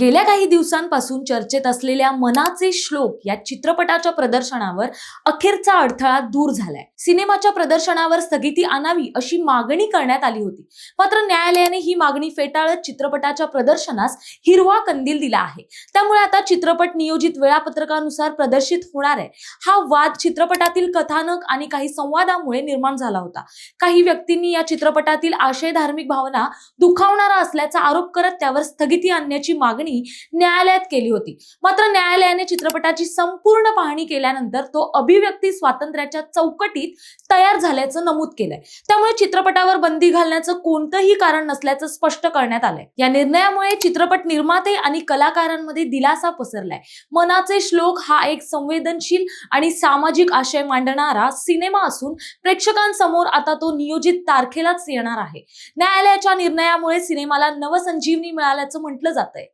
गेल्या काही दिवसांपासून चर्चेत असलेल्या मनाचे श्लोक या चित्रपटाच्या प्रदर्शनावर अखेरचा अडथळा दूर झालाय. सिनेमाच्या प्रदर्शनावर स्थगिती आणावी अशी मागणी करण्यात आली होती. मात्र न्यायालयाने ही मागणी फेटाळत चित्रपटाच्या प्रदर्शनास हिरवा कंदील दिला आहे. त्यामुळे आता चित्रपट नियोजित वेळापत्रकानुसार प्रदर्शित होणार आहे. हा वाद चित्रपटातील कथानक आणि काही संवादामुळे निर्माण झाला होता. काही व्यक्तींनी या चित्रपटातील आशय धार्मिक भावना दुखावणारा असल्याचा आरोप करत त्यावर स्थगिती आणण्याची मागणी न्यायालयात केली होती. मात्र न्यायालयाने चित्रपटाची संपूर्ण पाहणी केल्यानंतर तो अभिव्यक्ती स्वातंत्र्याच्या चौकटीत तयार झाल्याचं नमूद केलंय. त्यामुळे चित्रपटावर बंदी घालण्याचं कोणतंही कारण नसल्याचं स्पष्ट करण्यात आलंय. या निर्णयामुळे चित्रपट निर्माते आणि कलाकारांमध्ये दिलासा पसरलाय. मनाचे श्लोक हा एक संवेदनशील आणि सामाजिक आशय मांडणारा सिनेमा असून प्रेक्षकांसमोर आता तो नियोजित तारखेलाच येणार आहे. न्यायालयाच्या निर्णयामुळे सिनेमाला नवसंजीवनी मिळाल्याचं म्हटलं जातंय.